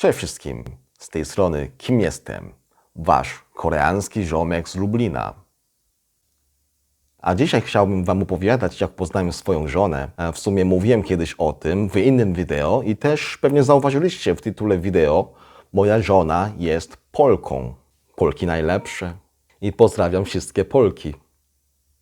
Cześć wszystkim, z tej strony Kim jestem? Wasz koreański ziomek z Lublina. A dzisiaj chciałbym Wam opowiadać, jak poznałem swoją żonę. E, W sumie mówiłem kiedyś o tym w innym wideo i też pewnie zauważyliście w tytule wideo, moja żona jest Polką. Polki najlepsze. I pozdrawiam wszystkie Polki.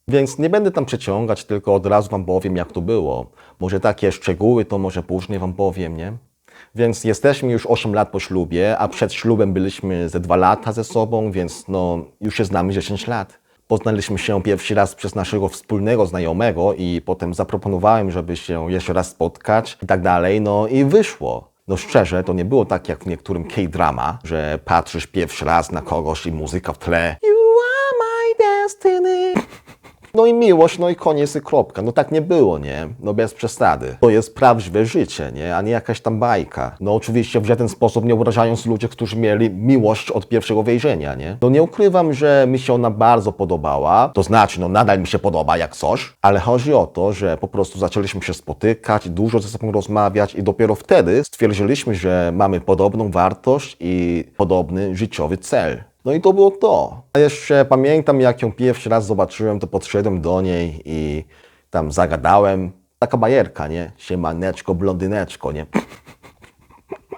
Więc nie będę tam przeciągać, tylko od razu Wam powiem, jak to było. Może takie szczegóły to może później Wam powiem, nie? Więc jesteśmy już 8 lat po ślubie, a przed ślubem byliśmy ze 2 lata ze sobą, więc no, już się znamy 10 lat. Poznaliśmy się pierwszy raz przez naszego wspólnego znajomego i potem zaproponowałem, żeby się jeszcze raz spotkać i tak dalej, no i wyszło. No szczerze, to nie było tak jak w niektórym K-drama, że patrzysz pierwszy raz na kogoś i muzyka w tle. You are my destiny. No i miłość, no i koniec i kropka. No tak nie było, nie? No bez przesady. To jest prawdziwe życie, nie? A nie jakaś tam bajka. No oczywiście w żaden sposób nie obrażając ludzi, którzy mieli miłość od pierwszego wejrzenia, nie? No nie ukrywam, że mi się ona bardzo podobała. To znaczy, no nadal mi się podoba jak coś, ale chodzi o to, że po prostu zaczęliśmy się spotykać, dużo ze sobą rozmawiać i dopiero wtedy stwierdziliśmy, że mamy podobną wartość i podobny życiowy cel. No i to było to. A jeszcze pamiętam, jak ją pierwszy raz zobaczyłem, to podszedłem do niej i tam zagadałem. Taka bajerka, nie? Siemaneczko, blondyneczko, nie?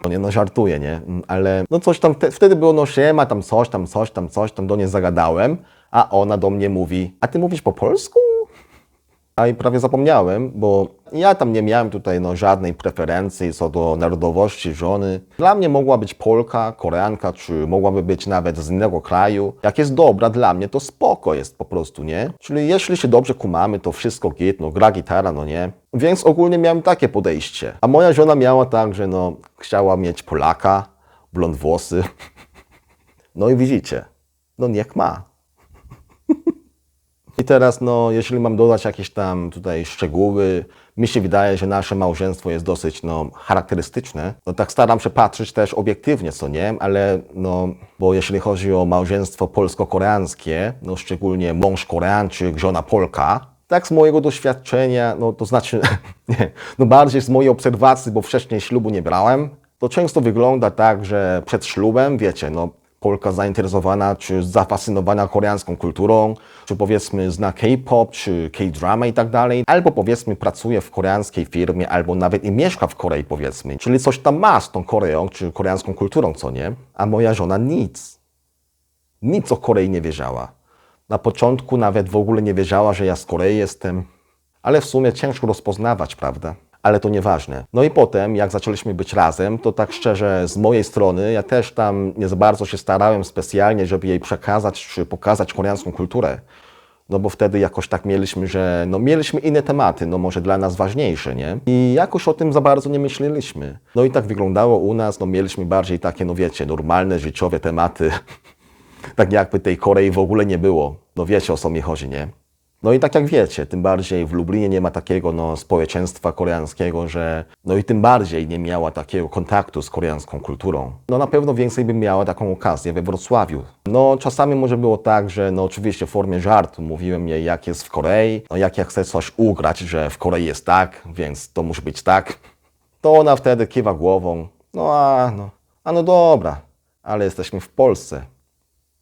No nie, no żartuję, nie? Ale no coś tam, te, wtedy było no siema, tam coś, tam coś, tam coś, tam do niej zagadałem, a ona do mnie mówi, a ty mówisz po polsku? A i prawie zapomniałem, bo ja tam nie miałem tutaj no, żadnej preferencji co do narodowości żony. Dla mnie mogła być Polka, Koreanka, czy mogłaby być nawet z innego kraju. Jak jest dobra dla mnie, to spoko jest po prostu, nie? Czyli jeśli się dobrze kumamy, to wszystko git, no gra gitara, no nie? Więc ogólnie miałem takie podejście. A moja żona miała tak, że no chciała mieć Polaka, blond włosy. No i widzicie, no niech ma. I teraz, no, jeśli mam dodać jakieś tam tutaj szczegóły, mi się wydaje, że nasze małżeństwo jest dosyć, no, charakterystyczne. No, tak staram się patrzeć też obiektywnie, co nie, ale, no, bo jeśli chodzi o małżeństwo polsko-koreańskie, no, szczególnie mąż Koreańczyk, żona Polka, tak z mojego doświadczenia, no, to znaczy, nie, no, bardziej z mojej obserwacji, bo wcześniej ślubu nie brałem, to często wygląda tak, że przed ślubem, wiecie, no, Polka zainteresowana czy zafascynowana koreańską kulturą, czy powiedzmy zna K-pop, czy K-drama i tak dalej, albo powiedzmy pracuje w koreańskiej firmie, albo nawet i mieszka w Korei powiedzmy, czyli coś tam ma z tą Koreą, czy koreańską kulturą, co nie? A moja żona nic. Nic o Korei nie wiedziała. Na początku nawet w ogóle nie wiedziała, że ja z Korei jestem, ale w sumie ciężko rozpoznawać, prawda? Ale to nieważne. No i potem, jak zaczęliśmy być razem, to tak szczerze z mojej strony, ja też tam nie za bardzo się starałem specjalnie, żeby jej przekazać czy pokazać koreańską kulturę. No bo wtedy jakoś tak mieliśmy, że no mieliśmy inne tematy, no może dla nas ważniejsze, nie? I jakoś o tym za bardzo nie myśleliśmy. No i tak wyglądało u nas, no mieliśmy bardziej takie, no wiecie, normalne, życiowe tematy. tak jakby tej Korei w ogóle nie było. No wiecie o co mi chodzi, nie? No i tak jak wiecie, tym bardziej w Lublinie nie ma takiego no, społeczeństwa koreańskiego, że no i tym bardziej nie miała takiego kontaktu z koreańską kulturą. No na pewno więcej bym miała taką okazję we Wrocławiu. No czasami może było tak, że no oczywiście w formie żartu mówiłem jej jak jest w Korei, no jak ja chcę coś ugrać, że w Korei jest tak, więc to musi być tak. To ona wtedy kiwa głową, no a no, a no dobra, ale jesteśmy w Polsce.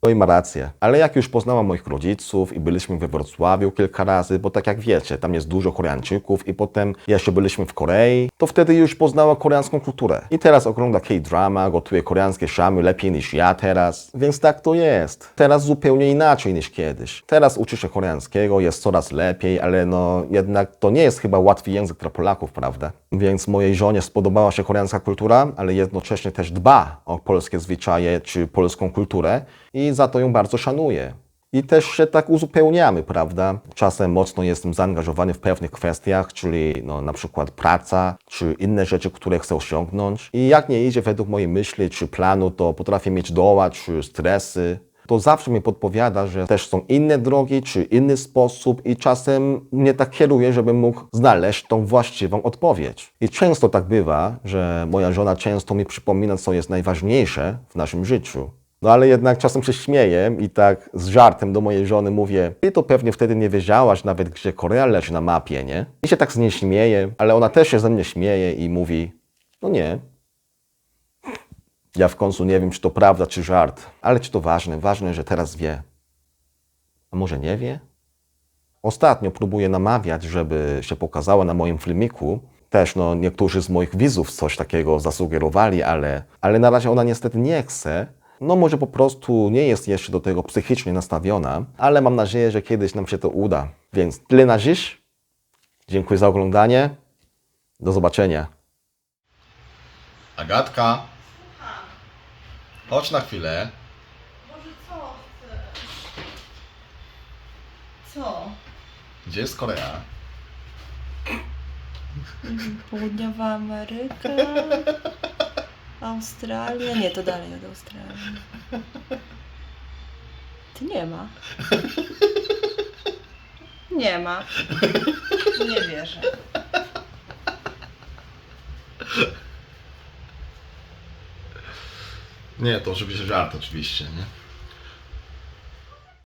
No i ma rację. Ale jak już poznałam moich rodziców i byliśmy we Wrocławiu kilka razy, bo tak jak wiecie, tam jest dużo Koreańczyków i potem jeszcze byliśmy w Korei, to wtedy już poznała koreańską kulturę. I teraz ogląda K-drama, gotuje koreańskie szamy lepiej niż ja teraz. Więc tak to jest. Teraz zupełnie inaczej niż kiedyś. Teraz uczy się koreańskiego, jest coraz lepiej, ale no jednak to nie jest chyba łatwy język dla Polaków, prawda? Więc mojej żonie spodobała się koreańska kultura, ale jednocześnie też dba o polskie zwyczaje czy polską kulturę i za to ją bardzo szanuję. I też się tak uzupełniamy, prawda? Czasem mocno jestem zaangażowany w pewnych kwestiach, czyli no, na przykład praca, czy inne rzeczy, które chcę osiągnąć. I jak nie idzie według mojej myśli czy planu, to potrafię mieć doła czy stresy. To zawsze mi podpowiada, że też są inne drogi, czy inny sposób i czasem mnie tak kieruje, żebym mógł znaleźć tą właściwą odpowiedź. I często tak bywa, że moja żona często mi przypomina, co jest najważniejsze w naszym życiu. No ale jednak czasem się śmieję i tak z żartem do mojej żony mówię, ty to pewnie wtedy nie wiedziałaś nawet, gdzie Korea leży na mapie, nie? I się tak z niej śmieję, ale ona też się ze mnie śmieje i mówi, no nie. Ja w końcu nie wiem, czy to prawda, czy żart, ale czy to ważne? Ważne, że teraz wie. A może nie wie? Ostatnio próbuję namawiać, żeby się pokazała na moim filmiku. Też no, niektórzy z moich widzów coś takiego zasugerowali, ale, ale na razie ona niestety nie chce. No może po prostu nie jest jeszcze do tego psychicznie nastawiona, ale mam nadzieję, że kiedyś nam się to uda. Więc tyle na dziś. Dziękuję za oglądanie. Do zobaczenia. Agatka, chodź na chwilę. Boże, co chcesz? Co? Gdzie jest Korea? Południowa Ameryka, Australia. Nie, to dalej od Australii. Ty nie ma. Nie ma. Nie wierzę. Nie, to oczywiście żart, oczywiście, nie?